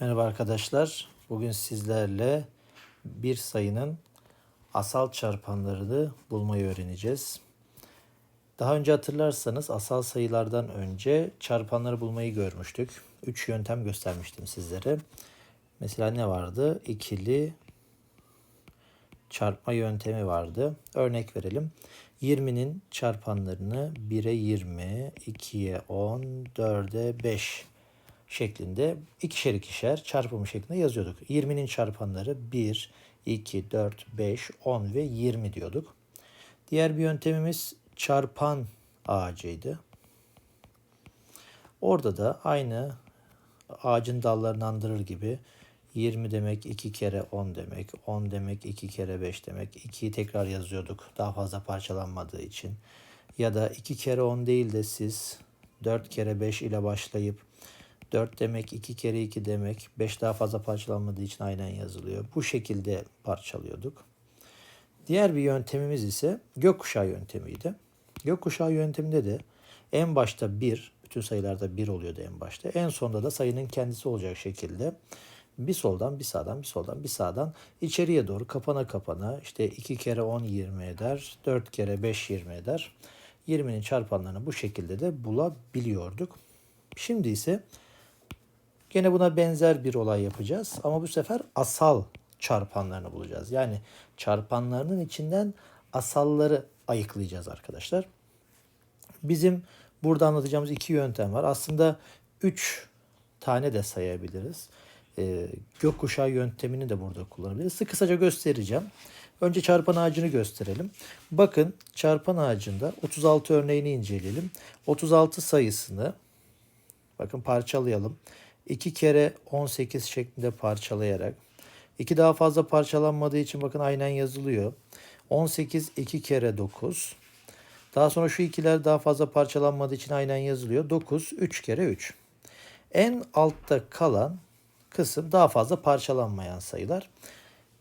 Merhaba arkadaşlar. Bugün sizlerle bir sayının asal çarpanlarını bulmayı öğreneceğiz. Daha önce hatırlarsanız asal sayılardan önce çarpanları bulmayı görmüştük. Üç yöntem göstermiştim sizlere. Mesela ne vardı? İkili çarpma yöntemi vardı. Örnek verelim. 20'nin çarpanlarını 1'e 20, 2'ye 10, 4'e 5 şeklinde ikişer ikişer çarpımı şeklinde yazıyorduk. 20'nin çarpanları 1, 2, 4, 5, 10 ve 20 diyorduk. Diğer bir yöntemimiz çarpan ağacıydı. Orada da aynı ağacın dallarını andırır gibi 20 demek 2 kere 10 demek, 10 demek 2 kere 5 demek. 2'yi tekrar yazıyorduk daha fazla parçalanmadığı için. Ya da 2 kere 10 değil de siz 4 kere 5 ile başlayıp 4 demek 2 kere 2 demek 5 daha fazla parçalanmadığı için aynen yazılıyor. Bu şekilde parçalıyorduk. Diğer bir yöntemimiz ise gökkuşağı yöntemiydi. Gökkuşağı yönteminde de en başta 1, bütün sayılarda 1 oluyordu en başta. En sonda da sayının kendisi olacak şekilde bir soldan bir sağdan bir soldan bir sağdan içeriye doğru kapana kapana işte 2 kere 10 20 eder, 4 kere 5 20 eder. 20'nin çarpanlarını bu şekilde de bulabiliyorduk. Şimdi ise Gene buna benzer bir olay yapacağız ama bu sefer asal çarpanlarını bulacağız. Yani çarpanlarının içinden asalları ayıklayacağız arkadaşlar. Bizim burada anlatacağımız iki yöntem var. Aslında üç tane de sayabiliriz. Ee, gökkuşağı yöntemini de burada kullanabiliriz. Kısaca göstereceğim. Önce çarpan ağacını gösterelim. Bakın çarpan ağacında 36 örneğini inceleyelim. 36 sayısını bakın parçalayalım. 2 kere 18 şeklinde parçalayarak 2 daha fazla parçalanmadığı için bakın aynen yazılıyor. 18 2 kere 9. Daha sonra şu ikiler daha fazla parçalanmadığı için aynen yazılıyor. 9 3 kere 3. En altta kalan kısım daha fazla parçalanmayan sayılar.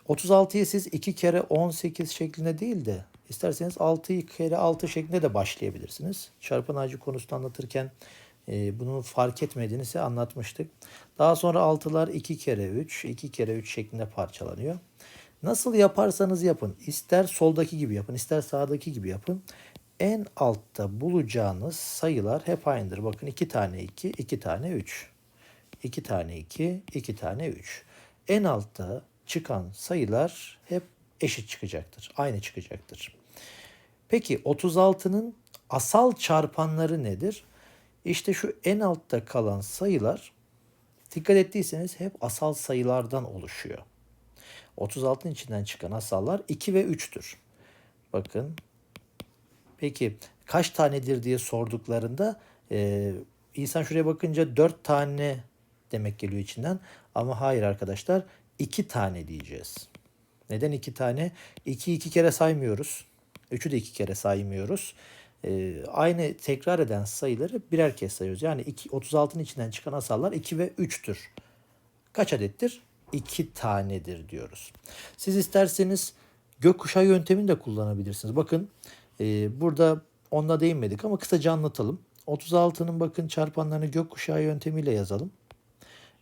36'yı siz 2 kere 18 şeklinde değil de isterseniz 6'yı kere 6 şeklinde de başlayabilirsiniz. Çarpan ağacı konusunu anlatırken e, bunu fark etmediğini size anlatmıştık. Daha sonra 6'lar 2 kere 3, 2 kere 3 şeklinde parçalanıyor. Nasıl yaparsanız yapın. ister soldaki gibi yapın, ister sağdaki gibi yapın. En altta bulacağınız sayılar hep aynıdır. Bakın 2 tane 2, 2 tane 3. 2 tane 2, 2 tane 3. En altta çıkan sayılar hep eşit çıkacaktır. Aynı çıkacaktır. Peki 36'nın asal çarpanları nedir? İşte şu en altta kalan sayılar dikkat ettiyseniz hep asal sayılardan oluşuyor. 36'ın içinden çıkan asallar 2 ve 3'tür. Bakın. Peki kaç tanedir diye sorduklarında e, insan şuraya bakınca 4 tane demek geliyor içinden. Ama hayır arkadaşlar 2 tane diyeceğiz. Neden 2 tane? 2'yi 2 kere saymıyoruz. 3'ü de 2 kere saymıyoruz e, aynı tekrar eden sayıları birer kez sayıyoruz. Yani 2, 36'nın içinden çıkan asallar 2 ve 3'tür. Kaç adettir? 2 tanedir diyoruz. Siz isterseniz gökkuşağı yöntemini de kullanabilirsiniz. Bakın e, burada onunla değinmedik ama kısaca anlatalım. 36'nın bakın çarpanlarını gökkuşağı yöntemiyle yazalım.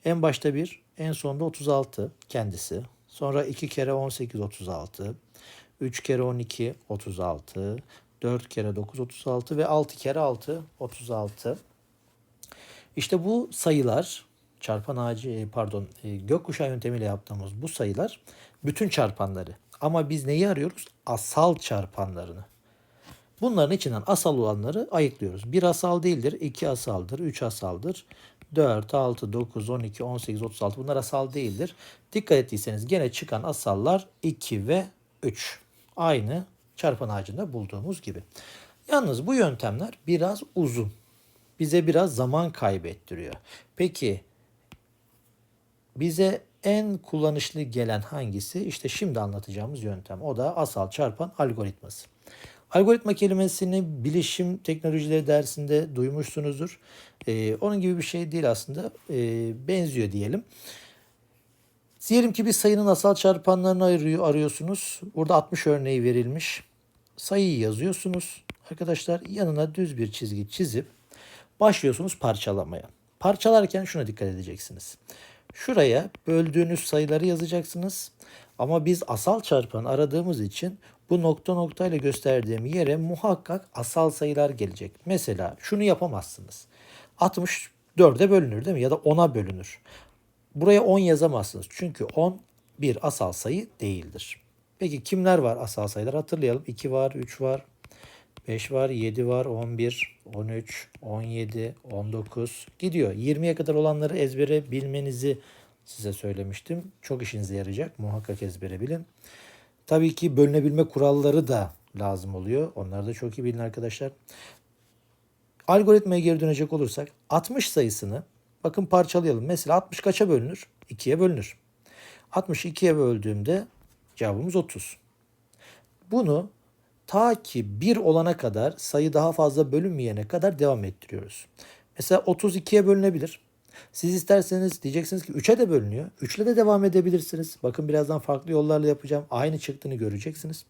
En başta 1, en sonda 36 kendisi. Sonra 2 kere 18 36. 3 kere 12 36. 4 kere 9 36 ve 6 kere 6 36. İşte bu sayılar çarpan ağacı e, pardon e, gökkuşağı yöntemiyle yaptığımız bu sayılar bütün çarpanları. Ama biz neyi arıyoruz? Asal çarpanlarını. Bunların içinden asal olanları ayıklıyoruz. Bir asal değildir, iki asaldır, üç asaldır. 4, 6, 9, 12, 18, 36 bunlar asal değildir. Dikkat ettiyseniz gene çıkan asallar 2 ve 3. Aynı çarpan ağacında bulduğumuz gibi. Yalnız bu yöntemler biraz uzun. Bize biraz zaman kaybettiriyor. Peki bize en kullanışlı gelen hangisi? İşte şimdi anlatacağımız yöntem. O da asal çarpan algoritması. Algoritma kelimesini bilişim teknolojileri dersinde duymuşsunuzdur. Ee, onun gibi bir şey değil aslında. Ee, benziyor diyelim. Diyelim ki bir sayının asal çarpanlarını arıyor, arıyorsunuz. Burada 60 örneği verilmiş sayıyı yazıyorsunuz. Arkadaşlar yanına düz bir çizgi çizip başlıyorsunuz parçalamaya. Parçalarken şuna dikkat edeceksiniz. Şuraya böldüğünüz sayıları yazacaksınız. Ama biz asal çarpan aradığımız için bu nokta noktayla gösterdiğim yere muhakkak asal sayılar gelecek. Mesela şunu yapamazsınız. 60 4'e bölünür değil mi? Ya da 10'a bölünür. Buraya 10 yazamazsınız. Çünkü 10 bir asal sayı değildir. Peki kimler var asal sayılar? Hatırlayalım. 2 var, 3 var, 5 var, 7 var, 11, 13, 17, 19 gidiyor. 20'ye kadar olanları ezbere bilmenizi size söylemiştim. Çok işinize yarayacak. Muhakkak ezbere bilin. Tabii ki bölünebilme kuralları da lazım oluyor. Onları da çok iyi bilin arkadaşlar. Algoritmaya geri dönecek olursak 60 sayısını bakın parçalayalım. Mesela 60 kaça bölünür? 2'ye bölünür. 60'ı 2'ye böldüğümde cevabımız 30. Bunu ta ki 1 olana kadar sayı daha fazla bölünmeyene kadar devam ettiriyoruz. Mesela 32'ye bölünebilir. Siz isterseniz diyeceksiniz ki 3'e de bölünüyor. 3'le de devam edebilirsiniz. Bakın birazdan farklı yollarla yapacağım. Aynı çıktığını göreceksiniz.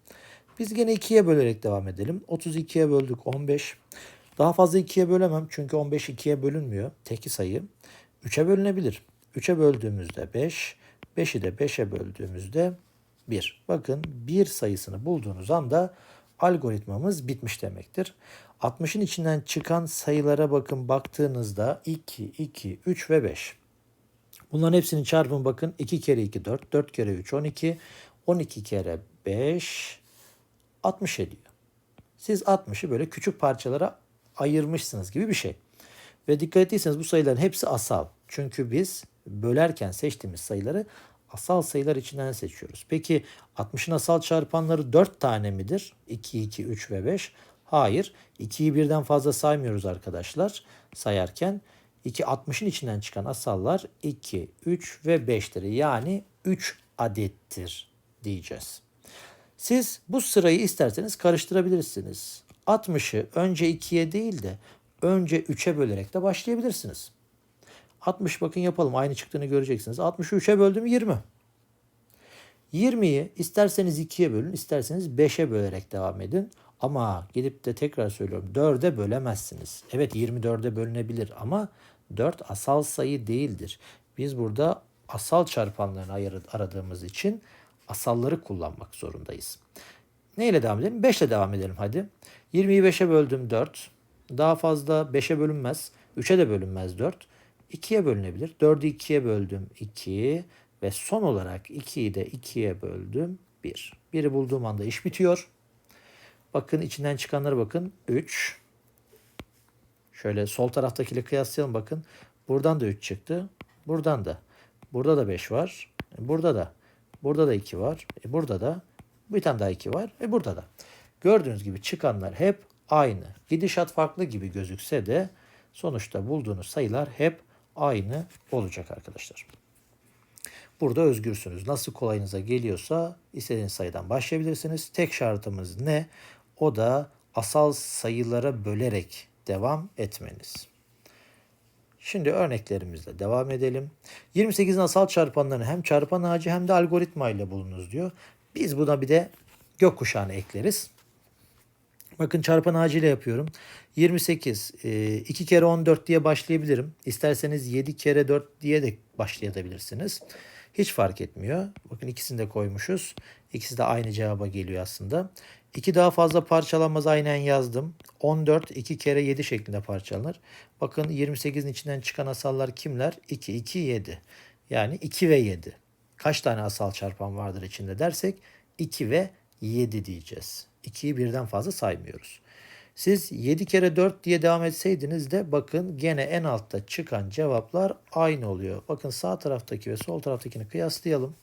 Biz gene 2'ye bölerek devam edelim. 32'ye böldük 15. Daha fazla 2'ye bölemem çünkü 15 2'ye bölünmüyor. Teki sayı. 3'e bölünebilir. 3'e böldüğümüzde 5. 5'i de 5'e böldüğümüzde 1. Bakın 1 sayısını bulduğunuz anda algoritmamız bitmiş demektir. 60'ın içinden çıkan sayılara bakın baktığınızda 2, 2, 3 ve 5. Bunların hepsinin çarpımı bakın 2 kere 2 4, 4 kere 3 12, 12 kere 5 60 ediyor. Siz 60'ı böyle küçük parçalara ayırmışsınız gibi bir şey. Ve dikkat ettiyseniz bu sayıların hepsi asal. Çünkü biz bölerken seçtiğimiz sayıları asal sayılar içinden seçiyoruz. Peki 60'ın asal çarpanları 4 tane midir? 2, 2, 3 ve 5. Hayır. 2'yi birden fazla saymıyoruz arkadaşlar sayarken. 2 60'ın içinden çıkan asallar 2, 3 ve 5'tir. Yani 3 adettir diyeceğiz. Siz bu sırayı isterseniz karıştırabilirsiniz. 60'ı önce 2'ye değil de önce 3'e bölerek de başlayabilirsiniz. 60 bakın yapalım aynı çıktığını göreceksiniz. 60'ı 3'e böldüm 20. 20'yi isterseniz 2'ye bölün isterseniz 5'e bölerek devam edin. Ama gidip de tekrar söylüyorum 4'e bölemezsiniz. Evet 24'e bölünebilir ama 4 asal sayı değildir. Biz burada asal çarpanlarını aradığımız için asalları kullanmak zorundayız. Neyle devam edelim? 5 ile devam edelim hadi. 20'yi 5'e böldüm 4. Daha fazla 5'e bölünmez. 3'e de bölünmez 4. 2'ye bölünebilir. 4'ü 2'ye böldüm 2. Ve son olarak 2'yi de 2'ye böldüm 1. 1'i bulduğum anda iş bitiyor. Bakın içinden çıkanlara bakın. 3. Şöyle sol taraftakiyle kıyaslayalım bakın. Buradan da 3 çıktı. Buradan da. Burada da 5 var. Burada da. Burada da 2 var. E burada da. Bir tane daha 2 var. E burada da. Gördüğünüz gibi çıkanlar hep aynı. Gidişat farklı gibi gözükse de sonuçta bulduğunuz sayılar hep aynı olacak arkadaşlar. Burada özgürsünüz. Nasıl kolayınıza geliyorsa istediğiniz sayıdan başlayabilirsiniz. Tek şartımız ne? O da asal sayılara bölerek devam etmeniz. Şimdi örneklerimizle devam edelim. 28'in asal çarpanlarını hem çarpan ağacı hem de algoritma ile bulunuz diyor. Biz buna bir de gökkuşağını ekleriz. Bakın çarpan ağacıyla yapıyorum. 28, 2 kere 14 diye başlayabilirim. İsterseniz 7 kere 4 diye de başlayabilirsiniz. Hiç fark etmiyor. Bakın ikisini de koymuşuz. İkisi de aynı cevaba geliyor aslında. 2 daha fazla parçalanmaz aynen yazdım. 14 2 kere 7 şeklinde parçalanır. Bakın 28'in içinden çıkan asallar kimler? 2, 2, 7. Yani 2 ve 7. Kaç tane asal çarpan vardır içinde dersek 2 ve 7 diyeceğiz. 2'yi birden fazla saymıyoruz. Siz 7 kere 4 diye devam etseydiniz de bakın gene en altta çıkan cevaplar aynı oluyor. Bakın sağ taraftaki ve sol taraftakini kıyaslayalım.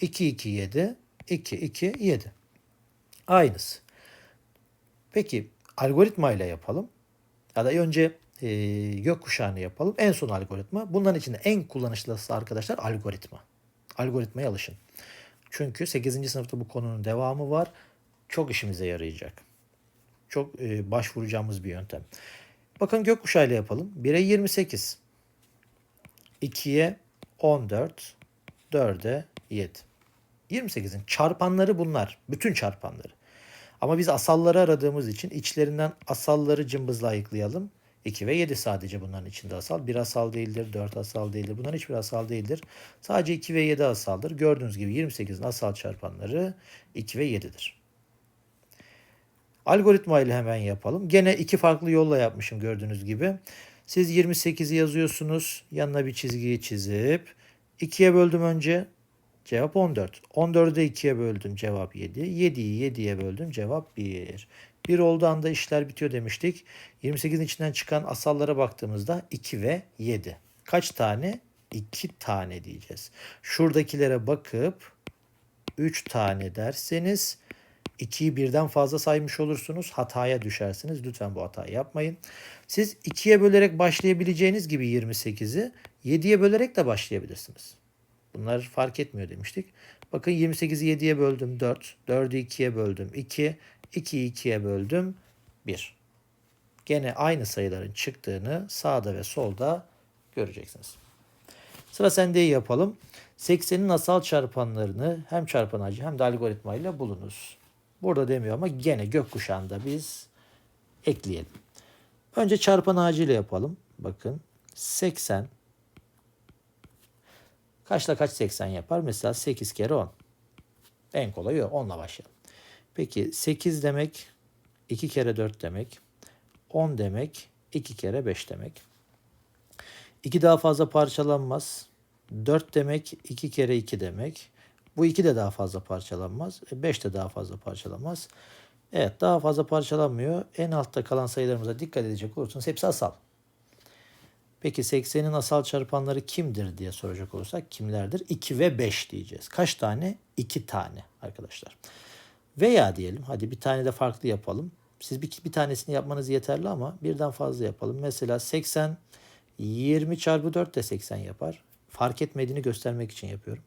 2, 2, 7, 2, 2, 7. Aynısı. Peki algoritma ile yapalım. Ya da önce e, gökkuşağını yapalım. En son algoritma. Bunların içinde en kullanışlısı arkadaşlar algoritma. Algoritmaya alışın. Çünkü 8. sınıfta bu konunun devamı var. Çok işimize yarayacak. Çok e, başvuracağımız bir yöntem. Bakın gökkuşağı ile yapalım. 1'e 28. 2'ye 14. 4'e 7. 28'in çarpanları bunlar. Bütün çarpanları. Ama biz asalları aradığımız için içlerinden asalları cımbızla ayıklayalım. 2 ve 7 sadece bunların içinde asal. 1 asal değildir, 4 asal değildir. Bunların hiçbir asal değildir. Sadece 2 ve 7 asaldır. Gördüğünüz gibi 28'in asal çarpanları 2 ve 7'dir. Algoritma ile hemen yapalım. Gene iki farklı yolla yapmışım gördüğünüz gibi. Siz 28'i yazıyorsunuz. Yanına bir çizgiyi çizip 2'ye böldüm önce. Cevap 14. 14'ü de 2'ye böldüm. Cevap 7. 7'yi 7'ye böldüm. Cevap 1. 1 olduğu anda işler bitiyor demiştik. 28'in içinden çıkan asallara baktığımızda 2 ve 7. Kaç tane? 2 tane diyeceğiz. Şuradakilere bakıp 3 tane derseniz 2'yi birden fazla saymış olursunuz. Hataya düşersiniz. Lütfen bu hatayı yapmayın. Siz 2'ye bölerek başlayabileceğiniz gibi 28'i 7'ye bölerek de başlayabilirsiniz. Bunlar fark etmiyor demiştik. Bakın 28'i 7'ye böldüm 4. 4'ü 2'ye böldüm 2. 2'yi 2'ye böldüm 1. Gene aynı sayıların çıktığını sağda ve solda göreceksiniz. Sıra sende yapalım. 80'in asal çarpanlarını hem çarpan ağacı hem de algoritmayla bulunuz. Burada demiyor ama gene gökkuşağında biz ekleyelim. Önce çarpan ağacıyla yapalım. Bakın 80 kaçla kaç 80 yapar? Mesela 8 kere 10. En kolayı o. 10'la başlayalım. Peki 8 demek 2 kere 4 demek. 10 demek 2 kere 5 demek. 2 daha fazla parçalanmaz. 4 demek 2 kere 2 demek. Bu 2 de daha fazla parçalanmaz. 5 de daha fazla parçalanmaz. Evet daha fazla parçalanmıyor. En altta kalan sayılarımıza dikkat edecek olursanız hepsi asal. Peki 80'in asal çarpanları kimdir diye soracak olursak kimlerdir? 2 ve 5 diyeceğiz. Kaç tane? 2 tane arkadaşlar. Veya diyelim hadi bir tane de farklı yapalım. Siz bir, bir tanesini yapmanız yeterli ama birden fazla yapalım. Mesela 80 20 çarpı 4 de 80 yapar. Fark etmediğini göstermek için yapıyorum.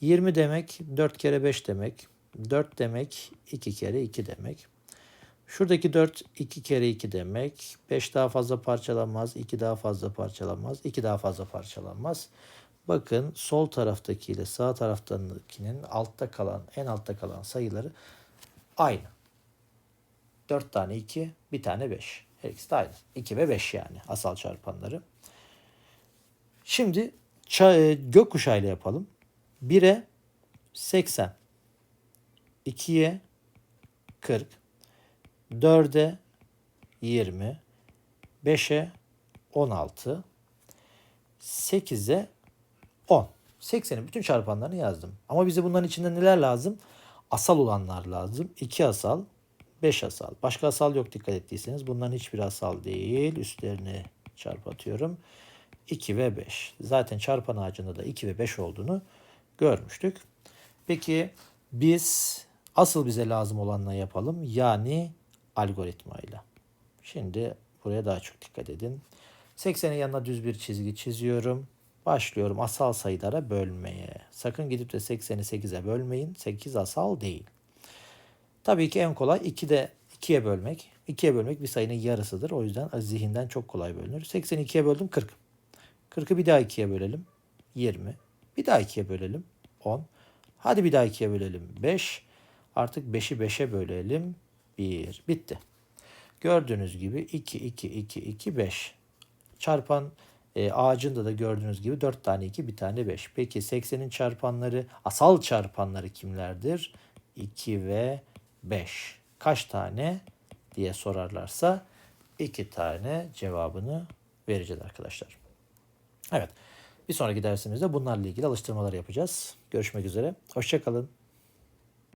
20 demek 4 kere 5 demek. 4 demek 2 kere 2 demek. Şuradaki 4 2 kere 2 demek. 5 daha fazla parçalanmaz. 2 daha fazla parçalanmaz. 2 daha fazla parçalanmaz. Bakın sol taraftaki ile sağ taraftakinin altta kalan, en altta kalan sayıları aynı. 4 tane 2, bir tane 5. Her ikisi de aynı. 2 ve 5 yani asal çarpanları. Şimdi e, gökkuşağı ile yapalım. 1'e 80. 2'ye 40. 4'e 20. 5'e 16. 8'e 10. 80'in bütün çarpanlarını yazdım. Ama bize bunların içinde neler lazım? Asal olanlar lazım. 2 asal, 5 asal. Başka asal yok dikkat ettiyseniz. Bunların hiçbir asal değil. Üstlerini çarpatıyorum. 2 ve 5. Zaten çarpan ağacında da 2 ve 5 olduğunu görmüştük. Peki biz asıl bize lazım olanla yapalım. Yani algoritmayla. Şimdi buraya daha çok dikkat edin. 80'in yanına düz bir çizgi çiziyorum. Başlıyorum asal sayılara bölmeye. Sakın gidip de 80'i 8'e bölmeyin. 8 asal değil. Tabii ki en kolay 2'de 2'ye bölmek. 2'ye bölmek bir sayının yarısıdır. O yüzden zihinden çok kolay bölünür. 80'i 2'ye böldüm 40. 40'ı bir daha 2'ye bölelim. 20. Bir daha 2'ye bölelim. 10. Hadi bir daha 2'ye bölelim. 5. Artık 5'i 5'e bölelim. 1. Bitti. Gördüğünüz gibi 2, 2, 2, 2, 5. Çarpan e, ağacında da gördüğünüz gibi 4 tane 2, bir tane 5. Peki 80'in çarpanları, asal çarpanları kimlerdir? 2 ve 5. Kaç tane diye sorarlarsa 2 tane cevabını vereceğiz arkadaşlar. Evet. Bir sonraki dersimizde bunlarla ilgili alıştırmalar yapacağız. Görüşmek üzere. Hoşçakalın.